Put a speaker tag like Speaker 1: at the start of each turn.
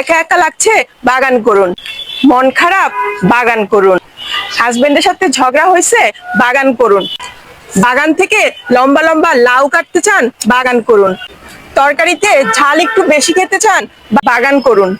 Speaker 1: একা একা লাগছে, বাগান করুন। মন খারাপ, বাগান করুন। হাজবেন্ডের সাথে ঝগড়া হয়েছে, বাগান করুন। বাগান থেকে লম্বা লম্বা লাউ কাটতে চান, বাগান করুন। তরকারিতে ঝাল একটু বেশি খেতে চান, বাগান করুন।